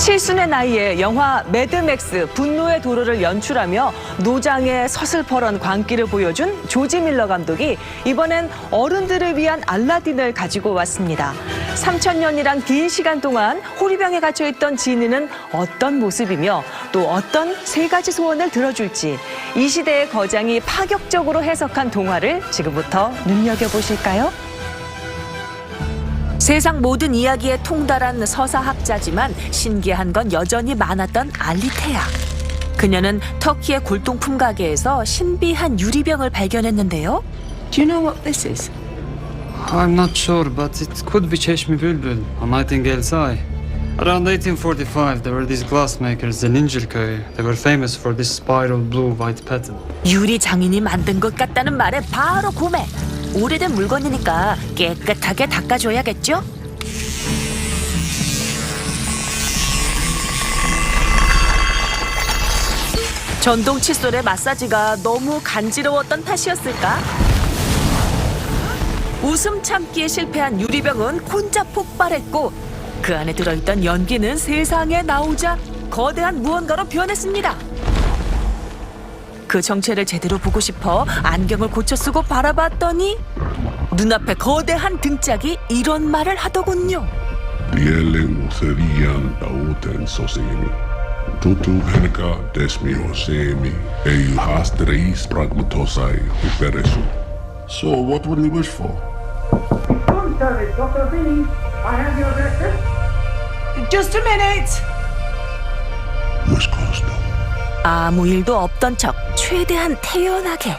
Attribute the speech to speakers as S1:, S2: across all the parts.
S1: 칠순의 나이에 영화 매드맥스 분노의 도로를 연출하며 노장의 서슬퍼런 광기를 보여준 조지 밀러 감독이 이번엔 어른들을 위한 알라딘을 가지고 왔습니다. 3천년이란 긴 시간 동안 호리병에 갇혀 있던 지니는 어떤 모습이며 또 어떤 세 가지 소원을 들어줄지 이 시대의 거장이 파격적으로 해석한 동화를 지금부터 눈여겨보실까요? 세상 모든 이야기에 통달한 서사학자지만 신기한 건 여전히 많았던 알리테아. 그녀는 터키의 골동품 가게에서 신비한 유리병을 발견했는데요.
S2: Do you know what this is?
S3: I'm not sure, but it could be Cheshmi Bulbul, a nightingale's eye. Around 1845, there were these glassmakers, the Ninjilköy. They were famous for this spiral blue-white pattern.
S1: 유리 장인이 만든 것 같다는 말에 바로 구매. 오래된 물건이니까 깨끗하게 닦아줘야겠죠? 전동 칫솔의 마사지가 너무 간지러웠던 탓이었을까? 웃음 참기에 실패한 유리병은 혼자 폭발했고 그 안에 들어있던 연기는 세상에 나오자 거대한 무언가로 변했습니다. 그 정체를 제대로 보고 싶어 안경을 고쳐 쓰고 바라봤더니 눈앞에 거대한 등짝이 이런 말을 하더군요.
S4: Ei. So what wish for?
S5: Room service, Dr. I have your breakfast.
S2: Just a minute.
S1: 아무 일도 없던 척 최대한 태연하게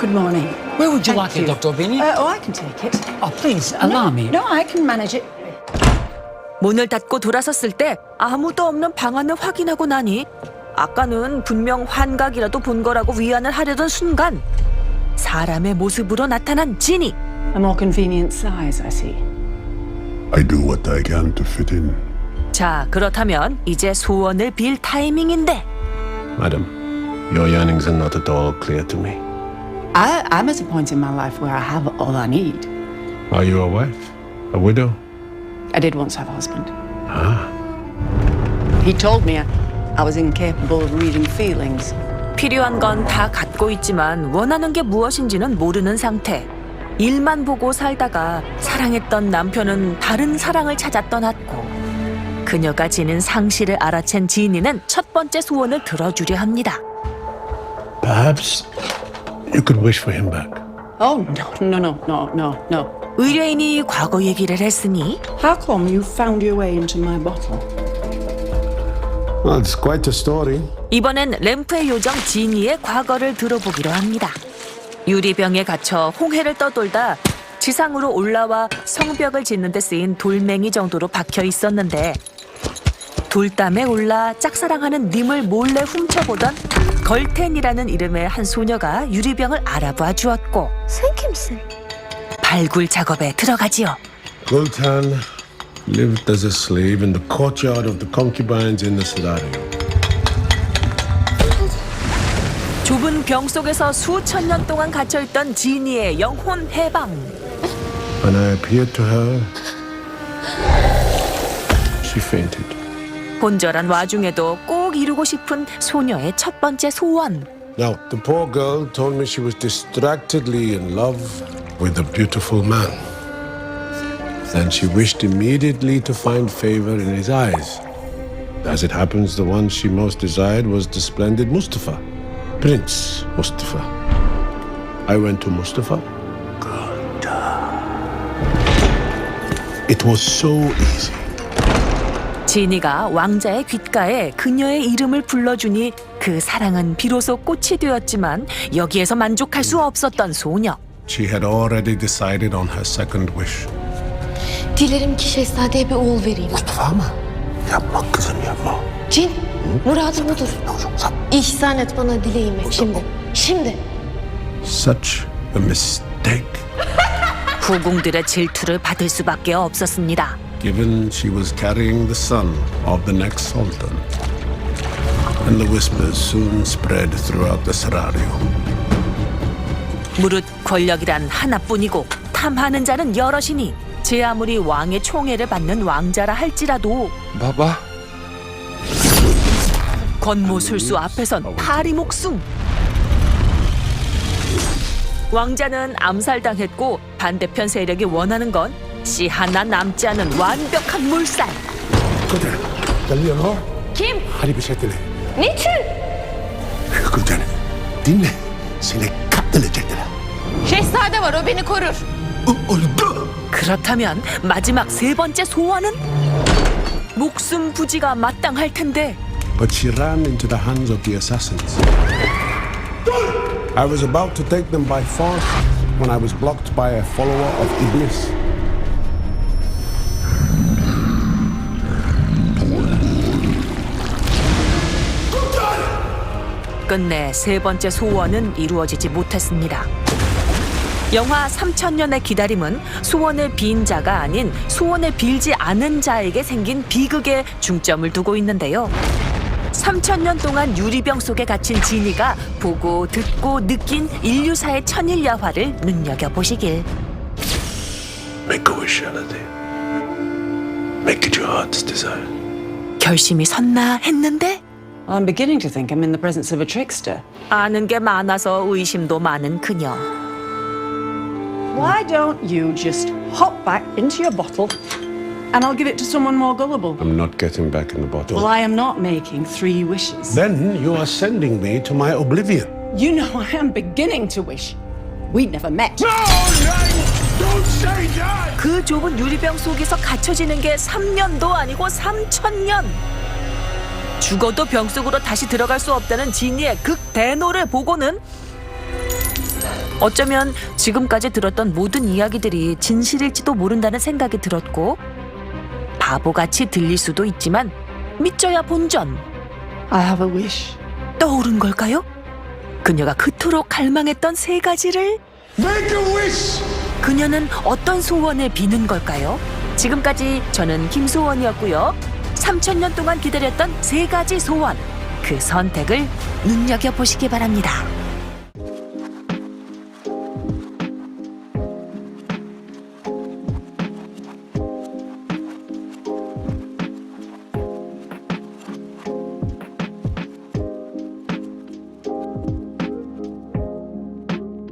S2: Good morning.
S6: Where would you
S2: Thank
S6: like it. Dr. Vinny?
S2: Uh, oh, I can take it.
S6: oh, please, allow me.
S2: No, I can manage it.
S1: 문을 닫고 돌아섰을 때 아무도 없는 방 안을 확인하고 나니 아까는 분명 환각이라도 본 거라고 위안을 하려던 순간 사람의 모습으로 나타난 지니
S2: A more convenient size, I see.
S4: I do what I can to fit in.
S1: 자 그렇다면 이제 소원을 빌 타이밍인데
S7: Madam, your yearnings are not at all clear to me.
S2: I, I'm at a point in my life where I have all I need.
S7: Are you a wife? A widow?
S2: I did once have a husband. He told me I, I was incapable of reading feelings.
S1: 필요한 건 다 갖고 있지만 원하는 게 무엇인지는 모르는 상태. 일만 보고 살다가 사랑했던 남편은 다른 사랑을 찾아 떠났고 그녀가 지닌 상실을 알아챈 지니는 첫 번째 소원을 들어주려 합니다.
S7: Perhaps you could wish for him back.
S2: Oh, no, no, no, no, no, no.
S1: 의뢰인이 과거 얘기를 했으니
S2: How come you found your way into my bottle?
S7: Well, it's quite a story.
S1: 이번엔 램프의 요정 지니의 과거를 들어보기로 합니다. 유리병에 갇혀 홍해를 떠돌다 지상으로 올라와 성벽을 짓는 데 쓰인 돌멩이 정도로 박혀 있었는데 돌담에 올라 짝사랑하는 님을 몰래 훔쳐보던 걸텐이라는 이름의 한 소녀가 유리병을 알아봐 주었고
S8: kimsin?
S1: 발굴 작업에 들어가지요.
S7: Gultan lived as a slave in the courtyard of the concubines in the Serario.
S1: 좁은 병 속에서 수천 년 동안 갇혀있던 지니의 영혼 해방.
S7: When I appeared to her, she fainted.
S1: 본절한 와중에도 꼭 이루고 싶은 소녀의 첫 번째 소원.
S7: Now, the poor girl told me she was distractedly in love with a beautiful man. Then she wished immediately to find favor in his eyes. As it happens, the one she most desired was the splendid Mustafa, Prince Mustafa. I went to Mustafa. Good. It was so easy.
S1: 지니가 왕자의 귓가에 그녀의 이름을 불러주니 그 사랑은 비로소 꽃이 되었지만 여기에서 만족할 수 없었던 소녀.
S7: She had already decided on her second wish.
S8: Dilerim ki şehzadeye bir oğul vereyim.
S7: Ama yapma kızım yapma.
S8: Cin, muradım budur. İhsan et bana dileğimi şimdi. Şimdi.
S7: Such a mistake.
S1: 후궁들의 질투를 받을 수밖에 없었습니다.
S7: Given she was carrying the son of the next sultan. And the whispers soon spread throughout the Serario.
S1: 무릇 권력이란 하나뿐이고 탐하는 자는 여럿이니 제 아무리 왕의 총애를 받는 왕자라 할지라도
S3: Baba?
S1: 권모술수 앞에선 파리 목숨. 왕자는 암살당했고 반대편 세력이 원하는 건 씨 하나 남지 않은 완벽한 물살.
S8: Kim,
S7: Hadi bir şey dile.
S8: niçin?
S7: Gülden, dinle. Seni katledecekler.
S8: Şehzade var, o beni korur.
S7: Öldü.
S1: 그렇다면 마지막 세 번째 소원은 목숨 부지가 마땅할 텐데
S7: But she ran into the hands of the assassins. I was about to take them by force when I was blocked by a follower of Iblis.
S1: 끝내 세 번째 소원은 이루어지지 못했습니다. 영화 3천년의 기다림은 소원을 빈 자가 아닌 소원을 빌지 않은 자에게 생긴 비극에 중점을 두고 있는데요. 3천년 동안 유리병 속에 갇힌 지니가 보고 듣고 느낀 인류사의 천일야화를 눈여겨보시길.
S4: Make a wish, Aladdin. Make it your heart's desire.
S1: 결심이 섰나 했는데
S2: I'm beginning to think I'm in the presence of a trickster.
S1: 아는 게 많아서 의심도 많은 그녀.
S2: Why don't you just hop back into your bottle and I'll give it to someone more gullible?
S7: I'm not getting back in the bottle.
S2: Well, I am not making three wishes.
S7: Then you are sending me to my oblivion.
S2: You know I am beginning to wish we'd never met.
S7: Don't say that!
S1: 그 좁은 유리병 속에서 갇혀지는 게 3년도 아니고 3천년. 죽어도 병 속으로 다시 들어갈 수 없다는 지니의 극대노를 보고는 어쩌면 지금까지 들었던 모든 이야기들이 진실일지도 모른다는 생각이 들었고 바보같이 들릴 수도 있지만 믿져야 본전
S2: I have a wish.
S1: 떠오른 걸까요? 그녀가 그토록 갈망했던 세 가지를
S7: Make a wish!
S1: 그녀는 어떤 소원을 비는 걸까요? 지금까지 저는 김소원이었고요. 3천년 동안 기다렸던 세 가지 소원. 그 선택을 눈여겨보시기 바랍니다.